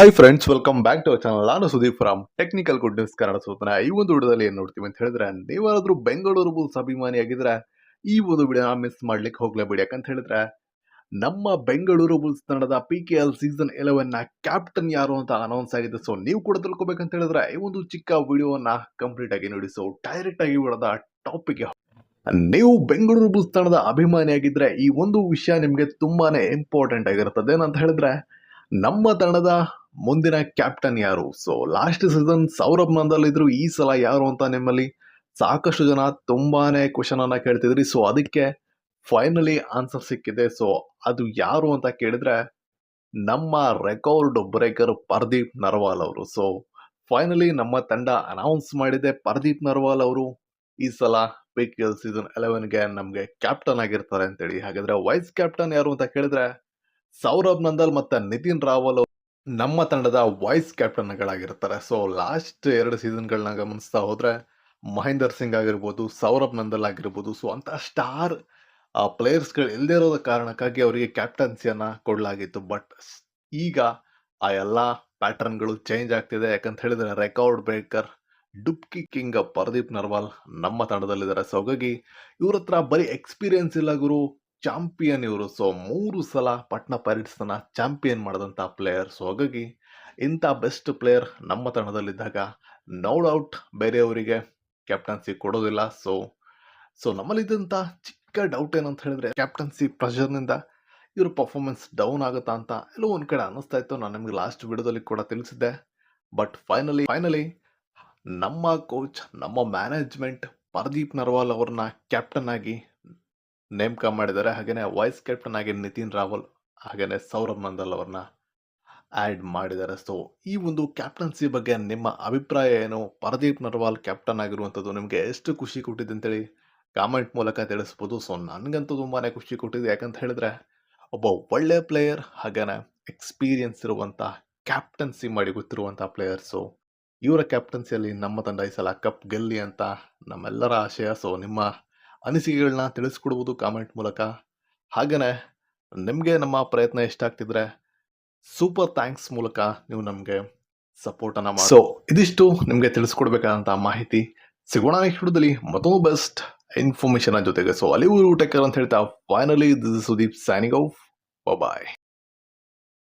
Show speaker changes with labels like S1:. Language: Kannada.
S1: Hi friends welcome back to channel ನಾನು Sudeep from technical good news Kannada ಸೂತನ ಈ ಒಂದು ವಿಡಿಯೋದಲ್ಲಿ ಏನು ನೋಡ್ತೀವಿ ಅಂತ ಹೇಳಿದ್ರೆ, ನೀವಾದ್ರೂ ಬೆಂಗಳೂರು ಬುಲ್ಸ್ ಅಭಿಮಾನಿ ಆಗಿದ್ರೆ, ಈ ಒಂದು ವಿಡಿಯೋನ ಮಿಸ್ ಮಾಡ್ಲಿಕ್ಕೆ ಹೋಗ್ಲೇಬೇಡಿ ಯಾಕಂತ ಹೇಳಿದ್ರೆ, ನಮ್ಮ ಬೆಂಗಳೂರು ಬುಲ್ಸ್ ತಂಡದ ಪಿ ಕೆ ಎಲ್ ಸೀಸನ್ ಎಲೆವೆನ್ನ ಕ್ಯಾಪ್ಟನ್ ಯಾರು ಅಂತ ಅನೌನ್ಸ್ ಆಗಿದೆ. ಸೊ ನೀವು ಕೂಡ ತಿಳ್ಕೊಬೇಕಂತ ಹೇಳಿದ್ರೆ, ಈ ಒಂದು ಚಿಕ್ಕ ವಿಡಿಯೋನ ಕಂಪ್ಲೀಟ್ ಆಗಿ ನೋಡಿ. ಸೊ ಡೈರೆಕ್ಟ್ ಆಗಿ ಟಾಪಿಕ್ ನೀವು ಬೆಂಗಳೂರು ಬುಲ್ಸ್ ತಂಡದ ಅಭಿಮಾನಿಯಾಗಿದ್ರೆ ಈ ಒಂದು ವಿಷಯ ನಿಮಗೆ ತುಂಬಾನೇ ಇಂಪಾರ್ಟೆಂಟ್ ಆಗಿರುತ್ತದೆ. ಏನಂತ ಹೇಳಿದ್ರೆ, ನಮ್ಮ ತಂಡದ ಮುಂದಿನ ಕ್ಯಾಪ್ಟನ್ ಯಾರು? So last season Saurabh Nandal ಇದ್ರು ಈ ಸಲ ಯಾರು ಅಂತ ನಿಮ್ಮಲ್ಲಿ ಸಾಕಷ್ಟು ಜನ ತುಂಬಾನೇ ಕ್ವಶನ್ ಅನ್ನ ಕೇಳ್ತಿದ್ರಿ. ಸೊ ಅದಕ್ಕೆ ಫೈನಲಿ ಆನ್ಸರ್ ಸಿಕ್ಕಿದೆ. ಸೊ ಅದು ಯಾರು ಅಂತ ಕೇಳಿದ್ರೆ ನಮ್ಮ ರೆಕಾರ್ಡ್ ಬ್ರೇಕರ್ ಪರ್ದೀಪ್ ನರ್ವಾಲ್ ಅವರು. ಸೊ ಫೈನಲಿ ನಮ್ಮ ತಂಡ ಅನೌನ್ಸ್ ಮಾಡಿದೆ ಪರ್ದೀಪ್ ನರ್ವಾಲ್ ಅವರು. ಈ ಸಲ ಪಿ ಕೆ ಎಲ್ ಸೀಸನ್ ಎಲೆವೆನ್ಗೆ ನಮಗೆ ಕ್ಯಾಪ್ಟನ್ ಆಗಿರ್ತಾರೆ ಅಂತೇಳಿ. ಹಾಗಾದ್ರೆ ವೈಸ್ ಕ್ಯಾಪ್ಟನ್ ಯಾರು ಅಂತ ಕೇಳಿದ್ರೆ ಸೌರಭ್ ನಂದಲ್ ಮತ್ತೆ ನಿತಿನ್ ರಾವಲ್ ಅವ್ರು. ನಮ್ಮ ತಂಡದ ವೈಸ್ ಕ್ಯಾಪ್ಟನ್ಗಳಾಗಿರ್ತಾರೆ ಸೊ ಲಾಸ್ಟ್ ಎರಡು ಸೀಸನ್ಗಳನ್ನ ಗಮನಿಸ್ತಾ ಹೋದ್ರೆ, ಮಹೇಂದರ್ ಸಿಂಗ್ ಆಗಿರ್ಬೋದು, ಸೌರಭ್ ನಂದಲ್ ಆಗಿರ್ಬೋದು ಸೊ ಅಂತ ಸ್ಟಾರ್ ಪ್ಲೇಯರ್ಸ್ಗಳು ಇಲ್ಲದೆ ಇರೋದ ಕಾರಣಕ್ಕಾಗಿ ಅವರಿಗೆ ಕ್ಯಾಪ್ಟನ್ಸಿಯನ್ನ ಕೊಡಲಾಗಿತ್ತು. ಬಟ್ ಈಗ ಆ ಎಲ್ಲ ಪ್ಯಾಟರ್ನ್ಗಳು ಚೇಂಜ್ ಆಗ್ತಿದೆ. ಯಾಕಂತ ಹೇಳಿದ್ರೆ record breaker Dubki king Pardeep Narwal ನಮ್ಮ ತಂಡದಲ್ಲಿದ್ದಾರೆ. ಸೊ ಹಾಗಾಗಿ ಇವ್ರ ಹತ್ರ ಬರೀ ಎಕ್ಸ್ಪೀರಿಯನ್ಸ್ ಇಲ್ಲ ಗುರು. ಚಾಂಪಿಯನ್ ಇವರು. ಸೊ ಮೂರು ಸಲ ಪಟ್ನಾ ಪೈರೇಟ್ಸ್ನ ಚಾಂಪಿಯನ್ ಮಾಡಿದಂಥ ಪ್ಲೇಯರ್ ಸೊ ಹಾಗಾಗಿ ಇಂಥ ಬೆಸ್ಟ್ ಪ್ಲೇಯರ್ ನಮ್ಮ ತಂಡದಲ್ಲಿದ್ದಾಗ ನೋ ಡೌಟ್ ಬೇರೆಯವರಿಗೆ ಕ್ಯಾಪ್ಟನ್ಸಿ ಕೊಡೋದಿಲ್ಲ. ಸೊ ಸೊ ನಮ್ಮಲ್ಲಿದ್ದಂಥ ಚಿಕ್ಕ ಡೌಟ್ ಏನಂತ ಹೇಳಿದ್ರೆ ಕ್ಯಾಪ್ಟನ್ಸಿ ಪ್ರೆಷರ್ನಿಂದ ಇವ್ರ ಪರ್ಫಾರ್ಮೆನ್ಸ್ ಡೌನ್ ಆಗುತ್ತಾ ಅಂತ ಎಲ್ಲೋ ಒಂದು ಕಡೆ ಅನ್ನಿಸ್ತಾ ಇತ್ತು. ನಾನು ನಿಮಗೆ ಲಾಸ್ಟ್ ವಿಡಿಯೋದಲ್ಲಿ ಕೂಡ ತಿಳಿಸಿದ್ದೆ. ಬಟ್ ಫೈನಲಿ ಫೈನಲಿ ನಮ್ಮ ಕೋಚ್ ನಮ್ಮ ಮ್ಯಾನೇಜ್ಮೆಂಟ್ ಪರದೀಪ್ ನರ್ವಾಲ್ ಅವ್ರನ್ನ ಕ್ಯಾಪ್ಟನ್ ಆಗಿ ನೇಮಕ ಮಾಡಿದ್ದಾರೆ. ಹಾಗೇನೆ ವೈಸ್ ಕ್ಯಾಪ್ಟನ್ ಆಗಿ ನಿತಿನ್ ರಾವಲ್, ಹಾಗೇನೆ ಸೌರಭ್ ನಂದಲ್ ಅವ್ರನ್ನ ಆ್ಯಡ್ ಮಾಡಿದ್ದಾರೆ. ಸೊ ಈ ಒಂದು ಕ್ಯಾಪ್ಟನ್ಸಿ ಬಗ್ಗೆ ನಿಮ್ಮ ಅಭಿಪ್ರಾಯ ಏನು? ಪರದೀಪ್ ನರ್ವಾಲ್ ಕ್ಯಾಪ್ಟನ್ ಆಗಿರುವಂಥದ್ದು ನಿಮಗೆ ಎಷ್ಟು ಖುಷಿ ಕೊಟ್ಟಿದೆ ಅಂತೇಳಿ ಕಾಮೆಂಟ್ ಮೂಲಕ ತಿಳಿಸ್ಬೋದು. ಸೊ ನನಗಂತೂ ತುಂಬಾ ಖುಷಿ ಕೊಟ್ಟಿದೆ. ಯಾಕಂತ ಹೇಳಿದ್ರೆ, ಒಬ್ಬ ಒಳ್ಳೆ ಪ್ಲೇಯರ್ ಹಾಗೇನೆ ಎಕ್ಸ್ಪೀರಿಯನ್ಸ್ ಇರುವಂಥ ಕ್ಯಾಪ್ಟನ್ಸಿ ಮಾಡಿ ಗೊತ್ತಿರುವಂಥ ಪ್ಲೇಯರ್ಸು ಇವರ ಕ್ಯಾಪ್ಟನ್ಸಿಯಲ್ಲಿ ನಮ್ಮ ತಂಡ ಈ ಸಲ ಕಪ್ ಗೆಲ್ಲಿ ಅಂತ ನಮ್ಮೆಲ್ಲರ ಆಶಯ. ಸೊ ನಿಮ್ಮ ಅನಿಸಿಕೆಗಳನ್ನ ತಿಳಿಸ್ಕೊಡ್ಬೋದು ಕಾಮೆಂಟ್ ಮೂಲಕ. ಹಾಗೆಯೇ ನಿಮಗೆ ನಮ್ಮ ಪ್ರಯತ್ನ ಎಷ್ಟಾಗ್ತಿದ್ರೆ ಸೂಪರ್ ಥ್ಯಾಂಕ್ಸ್ ಮೂಲಕ ನೀವು ನಮಗೆ ಸಪೋರ್ಟನ್ನು ಮಾಡಿ ಸೊ ಇದಿಷ್ಟು ನಿಮಗೆ ತಿಳಿಸ್ಕೊಡ್ಬೇಕಾದಂಥ ಮಾಹಿತಿ. ಸಿಗೋಣ ನೆಕ್ಸ್ಟ್ ವಿಡಿಯೋದಲ್ಲಿ ಮತ್ತೊಂದು ಬೆಸ್ಟ್ ಇನ್ಫಾರ್ಮೇಷನ್ ಜೊತೆಗೆ. ಸೊ ಅಲ್ಲಿವರು ಟೆಕ್ಕರ್ ಅಂತ ಹೇಳ್ತಾ finally this Sudeep signing off bye